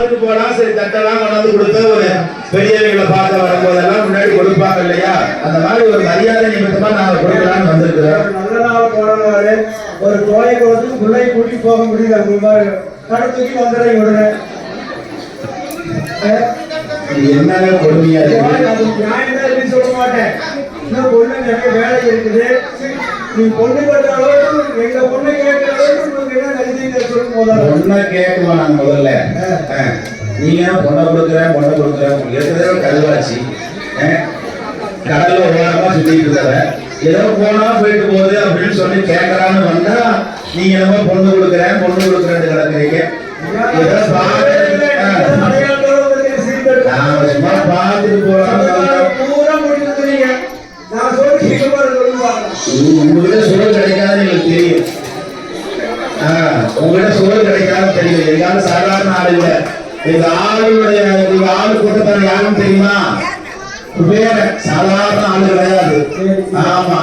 பார்த்துட்டு போலாம் சரி தட்டெல்லாம் கொண்டாந்து கொடுத்து ஒரு பெரியவங்களை பார்க்க வரும்போதெல்லாம் முன்னாடி கொடுப்பாங்க இல்லையா? அந்த மாதிரி ஒரு மரியாதை நிமித்தமா நாங்க கொடுக்கலாம்னு வந்திருக்கிறோம். நல்ல நாள் போனவாரு ஒரு கோயை கொடுத்து பிள்ளை கூட்டி போக முடியல உங்க மாதிரி. கடை தூக்கி வந்துடுறீங்க உடனே என்னங்க கொடுமையா அது இருக்கு நியாயம் தான் இல்லைன்னு சொல்ல மாட்டேன். இன்னும் பொண்ணு நிறைய வேலை இருக்குது. நீ பொண்ணு கட்டுற அளவுக்கு எங்க பொண்ணு கேட்கிற கேட்குமா நாங்க முதல்ல நீங்க பொண்ணை கொடுக்குறேன் பொண்ணை கொடுக்குறேன் இருக்கிறதே கருவாச்சு அஹ், கடல்ல ஓரமா சுத்திட்டு இருக்கிற ஏதோ போனா போயிட்டு போகுது அப்படின்னு சொல்லி கேட்கறான்னு வந்தா நீங்க என்னமோ பொண்ணு கொடுக்குறேன் பொண்ணு கொடுக்குறேன்னு கிடக்குறீங்க. சும்மா பார்த்துட்டு போறோம். நான் சொல்லி உங்ககிட்ட சோறு கிடைக்காது தெரியும் எங்காலும் சாதாரண ஆள் இல்ல. எங்க ஆளுடைய எங்க ஆளு கூட்டத்தார் யாருன்னு தெரியுமா? சாதாரண ஆளு கிடையாது. ஆமா.